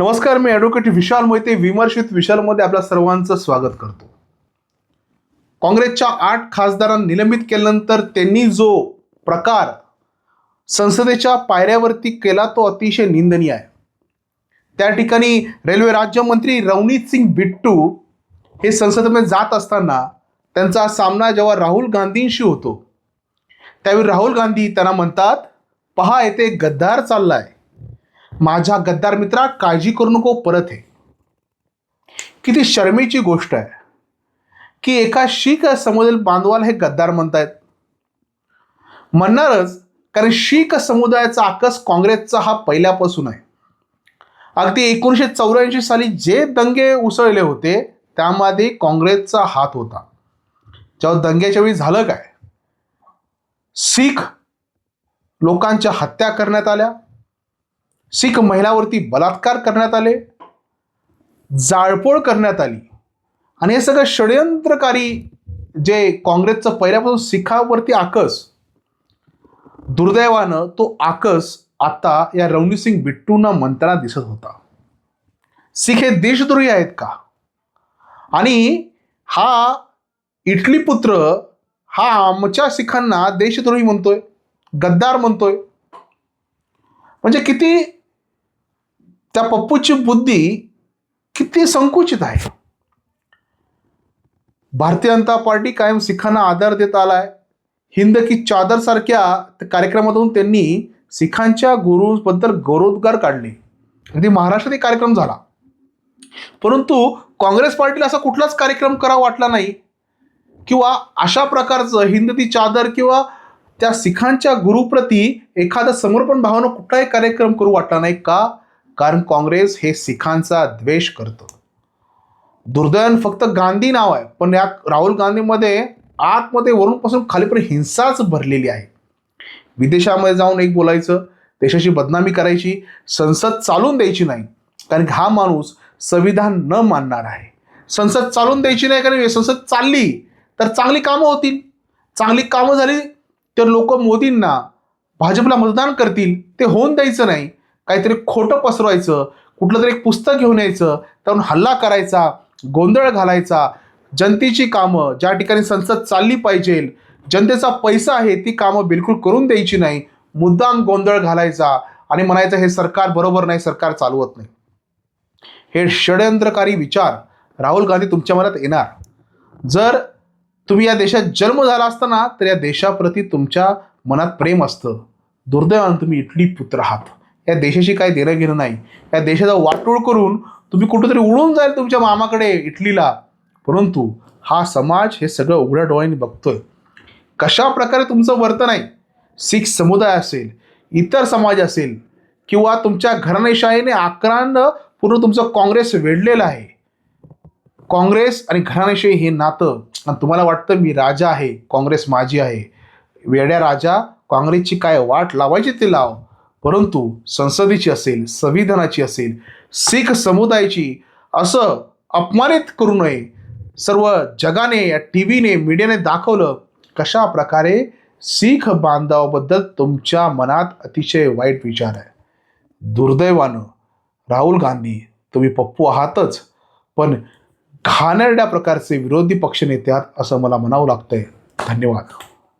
नमस्कार मी ॲडव्होकेट विशाल मोहिते. विमर्शित विशालमध्ये आपल्या सर्वांचं स्वागत करतो. काँग्रेसच्या आठ खासदारांना निलंबित केल्यानंतर त्यांनी जो प्रकार संसदेच्या पायऱ्यावरती केला तो अतिशय निंदनीय आहे. त्या ठिकाणी रेल्वे राज्यमंत्री रवनीत सिंग बिट्टू हे संसदेमध्ये जात असताना त्यांचा सामना जेव्हा राहुल गांधींशी होतो त्यावेळी राहुल गांधी त्यांना म्हणतात पहा येथे गद्दार चालला आहे माझ्या गद्दार मित्रा काळजी करू नको परत आहे किती शर्मेची गोष्ट आहे. की एका शीख समुदाय बांधवाला हे गद्दार म्हणतायत. म्हणणारच कारण शीख समुदायाचा आकस काँग्रेसचा हा पहिल्यापासून आहे. अगदी एकोणीसशे चौऱ्याऐंशी साली जे दंगे उसळले होते त्यामध्ये काँग्रेसचा हात होता. जेव्हा दंग्याच्या वेळी झालं काय? शीख लोकांच्या हत्या करण्यात आल्या. सिख महिलावरती बलात्कार करण्यात आले जाळपोळ करण्यात आली. आणि हे सगळं षडयंत्रकारी जे काँग्रेसचं पहिल्यापासून शिखावरती आकस दुर्दैवानं तो आकस आता या रवनी सिंग बिट्टूंना म्हणताना दिसत होता. सिख हे देशद्रोही आहेत का? आणि हा इटली पुत्र हा आमच्या सिखांना देशद्रोही म्हणतोय गद्दार म्हणतोय. म्हणजे किती त्या पप्पूची बुद्धी किती संकुचित आहे. भारतीय जनता पार्टी कायम सिखांना आधार देत आलाय. हिंद की चादर सारख्या कार्यक्रमातून त्यांनी सिखांच्या गुरुबद्दल गौरवोद्गार काढले. अगदी महाराष्ट्रात एक कार्यक्रम झाला. परंतु काँग्रेस पार्टीला असा कुठलाच कार्यक्रम करावा वाटला नाही. किंवा अशा प्रकारचं हिंद ती चादर किंवा त्या सिखांच्या गुरुप्रती एखादा समर्पण भावना कुठलाही कार्यक्रम करू वाटला नाही का? कारण काँग्रेस हे सिखांचा द्वेष करतं. दुर्दैवान फक्त गांधी नाव आहे पण या राहुल गांधीमध्ये आतमध्ये वरूनपासून खालीपर्यंत हिंसाच भरलेली आहे. विदेशामध्ये जाऊन एक बोलायचं देशाची बदनामी करायची संसद चालून द्यायची नाही कारण हा माणूस संविधान न मानणार आहे. संसद चालून द्यायची नाही कारण संसद चालली तर चांगली कामं होतील. चांगली कामं झाली तर लोक मोदींना भाजपला मतदान करतील ते होऊन द्यायचं नाही. काहीतरी खोटं पसरवायचं कुठलं तरी एक पुस्तक घेऊन यायचं त्यावरून हल्ला करायचा गोंधळ घालायचा. जनतेची कामं ज्या ठिकाणी संसद चालली पाहिजे जनतेचा पैसा आहे ती कामं बिलकुल करून द्यायची नाही. मुद्दाम गोंधळ घालायचा आणि म्हणायचं हे सरकार बरोबर नाही सरकार चालवत नाही. हे षडयंत्रकारी विचार राहुल गांधी तुमच्या मनात येणार. जर तुम्ही या देशात जन्म झाला असताना तर या देशाप्रती तुमच्या मनात प्रेम असतं. दुर्दैवानं तुम्ही इटली पुत्र आहात. या देशाशी काही देणं घेणं नाही. या देशाचा वाटोळ करून तुम्ही कुठंतरी उडून जाईल तुमच्या मामाकडे इटलीला. परंतु हा समाज हे सगळं उघड्या डोळ्यांनी बघतोय. कशा प्रकारे तुमचं वर्तन आहे? सिख समुदाय असेल इतर समाज असेल किंवा तुमच्या घराणेशाहीने आक्रांत पूर्ण तुमचं काँग्रेस वेढलेलं आहे. काँग्रेस आणि घराणेशाही हे नातं. आणि तुम्हाला वाटतं मी राजा आहे काँग्रेस माझी आहे. वेड्या राजा काँग्रेसची काय वाट लावायची ते लाव. परंतु संसदेची असेल संविधानाची असेल शीख समुदायाची असं अपमानित करू नये. सर्व जगाने या टी व्हीने मीडियाने दाखवलं कशा प्रकारे शीख बांधवाबद्दल तुमच्या मनात अतिशय वाईट विचार आहे. दुर्दैवानं राहुल गांधी तुम्ही पप्पू आहातच पण घाणेरड्या प्रकारचे विरोधी पक्षनेते आहात असं मला म्हणावं लागतंय. धन्यवाद.